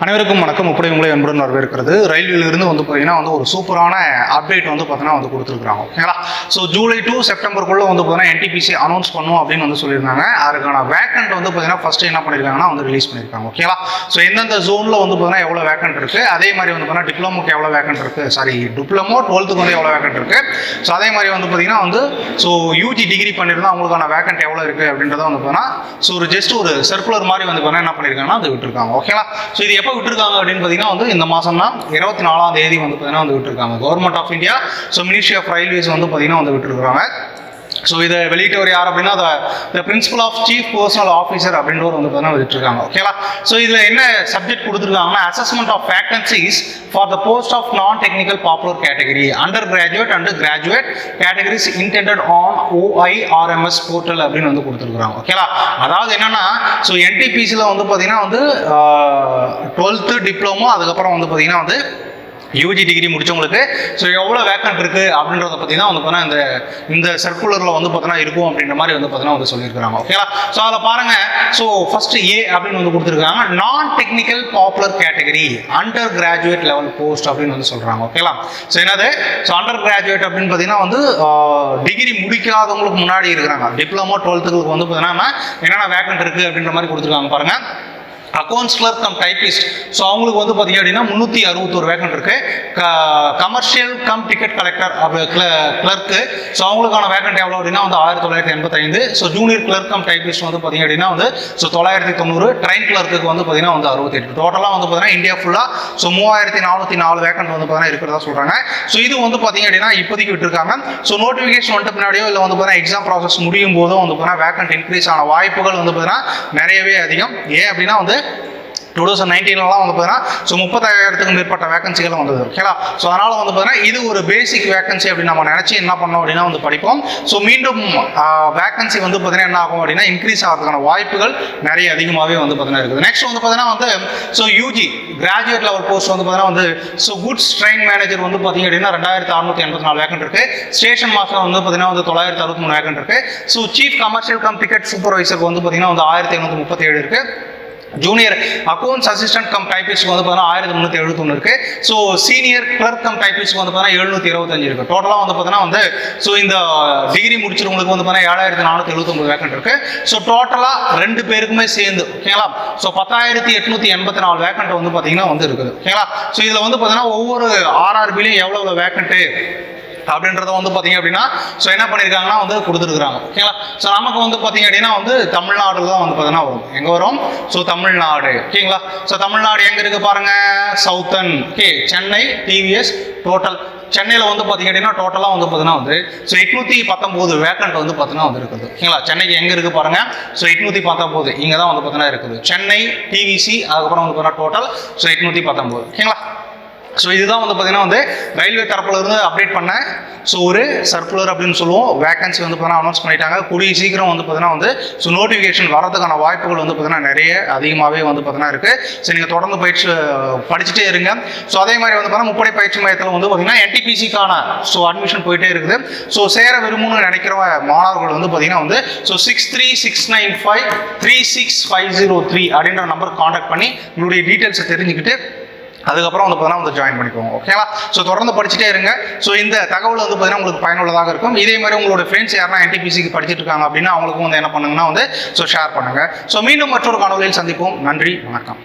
அனைவருக்கும் வணக்கம். இப்படி உங்களை அன்புடன் வரவேற்கிறது. ரயில்வேலிருந்து வந்து பார்த்தீங்கன்னா வந்து ஒரு சூப்பரான அப்டேட் வந்து பார்த்தீங்கன்னா வந்து கொடுத்துருக்காங்க ஓகேங்களா ஸோ ஜூலை டூ செப்டம்பருக்குள்ளே வந்து பார்த்தீங்கன்னா என்டிபிசி அனௌன்ஸ் பண்ணும் அப்படின்னு வந்து சொல்லியிருந்தாங்க. அதுக்கான வேக்கண்ட் வந்து பார்த்தீங்கன்னா ஃபஸ்ட்டு என்ன பண்ணியிருக்காங்கன்னா வந்து ரிலீஸ் பண்ணியிருக்காங்க ஓகேங்களா ஸோ எந்தெந்த ஜோனில் வந்து பார்த்தீங்கன்னா எவ்வளோ வேக்கண்ட் இருக்குது அதே மாதிரி வந்து பார்த்தீங்கன்னா டிப்ளமோக்கு எவ்வளோ வேக்கண்ட் இருக்குது சாரி டிப்ளமோ டுவெல்த்துக்கு வந்து எவ்வளோ வேக்கண்ட் இருக்குது ஸோ அதே மாதிரி வந்து பார்த்தீங்கன்னா வந்து ஸோ யூஜி டிகிரி பண்ணியிருந்தா அவங்களுக்கான வேக்கண்ட் எவ்வளோ இருக்குது அப்படின்றத வந்து பார்த்தீங்கன்னா ஸோ ஒரு ஜஸ்ட் ஒரு சர்க்குலர் மாதிரி வந்து பார்த்தீங்கன்னா என்ன பண்ணியிருக்காங்கன்னா அது விட்டுருக்காங்க. ஓகேங்களா ஸோ இது எப்போ விட்டுருக்காங்க அப்படின்னு பார்த்தீங்கன்னா வந்து இந்த மாதம் தான் இருபத்தி நாலாம் தேதி வந்து பார்த்தீங்கன்னா வந்து விட்டுருக்காங்க. Government of India so ministry of railways வந்து பார்த்தீங்கன்னா வந்து விட்டுருக்காங்க. ஸோ இதை வெளியிட்டவர் யார் அப்படின்னா the principal of chief personnel officer அப்படின்றவர் வந்து பார்த்தீங்கன்னா விட்டுருக்காங்க. ஓகேங்களா ஸோ இதில் என்ன சப்ஜெக்ட் கொடுத்துருக்காங்கன்னா assessment of vacancies for the post of non technical popular category under graduate and graduate categories intended on OIRMS portal அப்படின்னு வந்து கொடுத்துருக்குறாங்க. ஓகேங்களா அதாவது என்னன்னா ஸோ என்டிபிசியில் வந்து பார்த்தீங்கன்னா வந்து டுவெல்த்து டிப்ளமோ அதுக்கப்புறம் வந்து பார்த்தீங்கன்னா வந்து யூஜி டிகிரி முடிச்சவங்களுக்கு ஸோ எவ்வளோ வேக்கண்ட் இருக்குது அப்படின்றத பற்றி தான் வந்து பார்த்தீங்கன்னா இந்த இந்த சர்க்குலரில் வந்து பார்த்தீங்கன்னா இருக்கும் அப்படின்ற மாதிரி வந்து பார்த்தீங்கன்னா வந்து சொல்லியிருக்காங்க ஓகேங்களா ஸோ அதில் பாருங்கள் ஸோ ஃபர்ஸ்ட் ஏ அப்படின்னு வந்து கொடுத்துருக்காங்க. Non technical popular category under graduate level post அப்படின்னு வந்து சொல்கிறாங்க ஓகேங்களா ஸோ என்னது? ஸோ அண்டர் கிராஜுவேட் அப்படின்னு பார்த்தீங்கன்னா வந்து டிகிரி முடிக்காதவங்களுக்கு முன்னாடி இருக்கிறாங்க. டிப்ளமோ டுவெல்த்துக்கு வந்து பார்த்தீங்கன்னா என்னென்ன வேக்கண்ட் இருக்குது அப்படின்ற மாதிரி கொடுத்துருக்காங்க பாருங்கள் accounts clerk cum typist so அவங்களுக்கு வந்து பார்த்தீங்க அப்படின்னா முந்நூற்றி அறுபத்தொரு இருக்குது இருக்கு. Commercial cum ticket collector clerk so அவங்களுக்கான வேக்கன்ட் எவ்வளோ அப்படின்னா வந்து ஆயிரத்தி தொள்ளாயிரத்தி எண்பத்தைந்து. So junior clerk cum typist வந்து பார்த்தீங்க அப்படின்னா வந்து ஸோ தொள்ளாயிரத்தி தொண்ணூறு. ட்ரெயின் கிளர்க்கு வந்து பார்த்தீங்கன்னா வந்து அறுபத்தெட்டு. டோட்டலாக வந்து பார்த்தீங்கன்னா இந்தியா ஃபுல்லாக ஸோ மூவாயிரத்தி நானூற்றி நாலு வேக்கண்ட் வந்து பார்த்தீங்கன்னா இருக்கிறதா சொல்கிறாங்க ஸோ இது வந்து பார்த்தீங்க அப்படின்னா இப்போதைக்கு விட்டுருக்காங்க. ஸோ நோட்டிஃபிகேஷன் வந்துட்டு பின்னாடியோ இல்லை வந்து பார்த்தீங்கன்னா எக்ஸாம் ப்ராசஸ் முடியும் போதும் வந்து பார்த்தீங்கன்னா வேக்கண்ட் இன்க்ரீஸ் ஆன வாய்ப்புகள் வந்து பார்த்தீங்கன்னா நிறையவே அதிகம். ஏன் அப்படின்னா வந்து டூ தௌசண்ட் நைன்டீன்லாம் வந்து பார்த்தீங்கன்னா ஸோ முப்பத்தாயிரத்துக்கும் மேற்பட்ட வேகன்சிகள் வந்தது. ஓகேலா ஸோ அதனால் வந்து பார்த்தீங்கன்னா இது ஒரு பேசிக் வேகன்சி அப்படின்னு நம்ம நினச்சி என்ன பண்ணோம் அப்படின்னா வந்து படிப்போம். ஸோ மீண்டும் வேகன்சி வந்து பார்த்தீங்கன்னா என்ன ஆகும் அப்படின்னா இன்க்ரீஸ் ஆகிறதுக்கான வாய்ப்புகள் நிறைய அதிகமாகவே வந்து பார்த்தீங்கன்னா இருக்குது. நெக்ஸ்ட் வந்து பார்த்தீங்கன்னா வந்து so UG graduate level post வந்து பார்த்தீங்கன்னா வந்து ஸோ குட்ஸ் ட்ரெயின் மேனேஜர் வந்து பார்த்தீங்க அப்படின்னா ரெண்டாயிரத்தி அறுநூத்தி எண்பத்தி நாலு வேகன் இருக்கு. ஸ்டேஷன் மாஸ்டர் வந்து பார்த்தீங்கன்னா வந்து தொள்ளாயிரத்தி அறுபத்தி மூணு வேகன் இருக்கு. So chief commercial cum ticket சூப்பர்வைசருக்கு வந்து பார்த்தீங்கன்னா வந்து ஆயிரத்தி எழுநூற்றி முப்பத்தி ஏழு இருக்குது junior accounts assistant cum typist வந்து பார்த்தீங்கன்னா ஆயிரத்தி முந்நூற்றி எழுபத்தொன்று இருக்கு. So senior clerk cum typist வந்து பார்த்தீங்கன்னா எழுநூற்றி இருபத்தஞ்சு இருக்கு. டோட்டலாக வந்து பார்த்தீங்கன்னா வந்து ஸோ இந்த டிகிரி முடிச்சிருவங்களுக்கு வந்து பார்த்தீங்கன்னா ஏழாயிரத்தி நானூற்றி எழுபத்தொம்பது வேக்கண்ட் இருக்கு. ஸோ டோட்டலாக ரெண்டு பேருக்குமே சேர்ந்து ஓகேங்களா ஸோ பத்தாயிரத்தி எட்நூற்றி எண்பத்தி நாலு வேக்கண்ட் வந்து பார்த்தீங்கன்னா வந்து இருக்குது ஓகேங்களா ஸோ இதில் வந்து பார்த்தீங்கன்னா ஒவ்வொரு ஆர்ஆர்பிலையும் எவ்வளோ எவ்வளோ வேக்கண்ட்டு அப்படின்றத வந்து பார்த்தீங்க அப்படின்னா ஸோ என்ன பண்ணியிருக்காங்கன்னா வந்து கொடுத்துருக்குறாங்க. ஓகேங்களா ஸோ நமக்கு வந்து பார்த்தீங்க அப்படின்னா வந்து தமிழ்நாடுல தான் வந்து பார்த்தீங்கன்னா வரும். எங்கே வரும்? ஸோ தமிழ்நாடு. ஓகேங்களா ஸோ தமிழ்நாடு எங்கே இருக்குது பாருங்க? Southern okay Chennai TVS total சென்னையில் வந்து பார்த்தீங்க அப்படின்னா டோட்டலாக வந்து பார்த்தீங்கன்னா வந்து ஸோ எட்நூற்றி பத்தொம்போது வேக்கண்ட் வந்து பார்த்தீங்கன்னா வந்து இருக்குது. ஓகேங்களா சென்னைக்கு எங்கே இருக்குது பாருங்கள் ஸோ எட்நூற்றி பத்தொம்போது இங்கே தான் வந்து பார்த்தீங்கன்னா இருக்குது. சென்னை டிவிசி அதுக்கப்புறம் வந்து பார்த்தீங்கன்னா டோட்டல் ஸோ எட்நூற்றி பத்தொம்போது ஓகேங்களா ஸோ இதுதான் வந்து பார்த்தீங்கன்னா வந்து ரயில்வே தரப்புல இருந்து அப்டேட் பண்ண ஸோ ஒரு சர்க்குலர் அப்படின்னு சொல்லுவோம். வேகன்சி வந்து பார்த்தீங்கன்னா அனௌன்ஸ் பண்ணிட்டாங்க. கூடிய சீக்கிரம் வந்து பார்த்தீங்கன்னா வந்து ஸோ நோட்டிஃபிகேஷன் வரதுக்கான வாய்ப்புகள் வந்து பார்த்தீங்கன்னா நிறைய அதிகமாகவே வந்து பார்த்தீங்கன்னா இருக்குது ஸோ நீங்கள் தொடர்ந்து பயிற்சி படிச்சுட்டே இருங்க. ஸோ அதே மாதிரி வந்து பார்த்தீங்கன்னா முப்படை பயிற்சி மையத்தில் வந்து பார்த்தீங்கன்னா என்டிபிசிக்கான ஸோ அட்மிஷன் போயிட்டே இருக்குது. ஸோ சேர விரும்பணும்னு நினைக்கிற மாணவர்கள் வந்து பார்த்தீங்கன்னா வந்து so six three six nine five three six five zero three அப்படின்ற நம்பர் காண்டாக்ட் பண்ணி உங்களுடைய டீட்டெயில்ஸை தெரிஞ்சுக்கிட்டு அதுக்கப்புறம் வந்து பார்த்தீங்கன்னா வந்து ஜாயின் பண்ணிக்கோங்க. ஓகேவா ஸோ தொடர்ந்து படிச்சுட்டே இருங்க. ஸோ இந்த தகவல் வந்து பார்த்தீங்கன்னா உங்களுக்கு பயனுள்ளதாக இருக்கும். இதே மாதிரி உங்களோட ஃப்ரெண்ட்ஸ் யாரெல்லாம் என்டிபிசிக்கு படிச்சுட்டு இருக்காங்க அப்படின்னா அவங்களுக்கும் வந்து என்ன பண்ணுங்கன்னா வந்து ஸோ ஷேர் பண்ணுங்க. ஸோ மீண்டும் மற்றொரு காணொலியில் சந்திப்போம். நன்றி வணக்கம்.